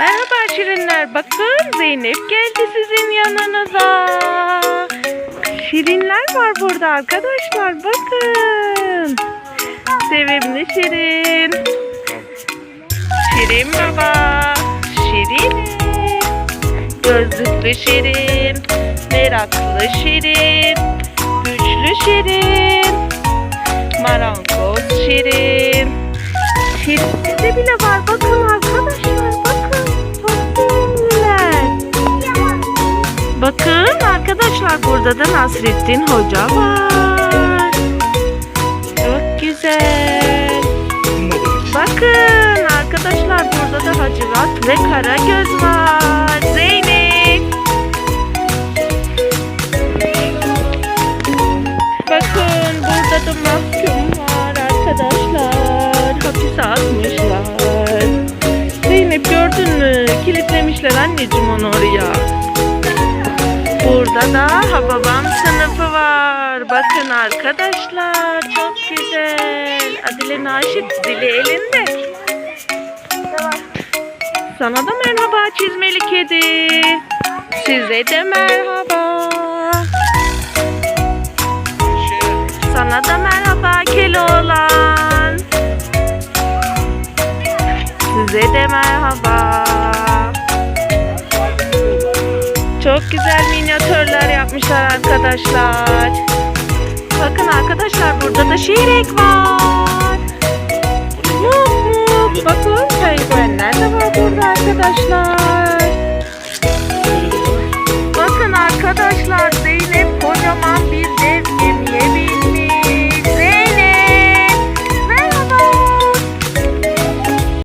Merhaba Şirinler. Bakın Zeynep geldi sizin yanınıza. Şirinler var burada arkadaşlar. Bakın. Sevimli Şirin. Şirin baba. Şirin. Gözlüklü Şirin. Meraklı Şirin. Güçlü Şirin. Marangoz Şirin. Şirin'de bile var. Bakın Bakın arkadaşlar burada da Nasrettin Hoca var. Çok güzel. Bakın arkadaşlar burada da Hacivat ve Karagöz var. Zeynep. Bakın burada da mahkum var arkadaşlar. Hapise atmışlar. Zeynep gördün mü? Kilitlemişler anneciğim onu oraya. Burada da Hababam sınıfı var. Bakın arkadaşlar çok güzel. Adile Naşit dili elinde. Sana da merhaba çizmeli kedi. Size de merhaba. Sana da merhaba Keloğlan. Size de merhaba. Çok güzel minyatürler yapmışlar arkadaşlar. Bakın arkadaşlar burada da şirek var. Muk muk. Bakın penguenler de var burada arkadaşlar.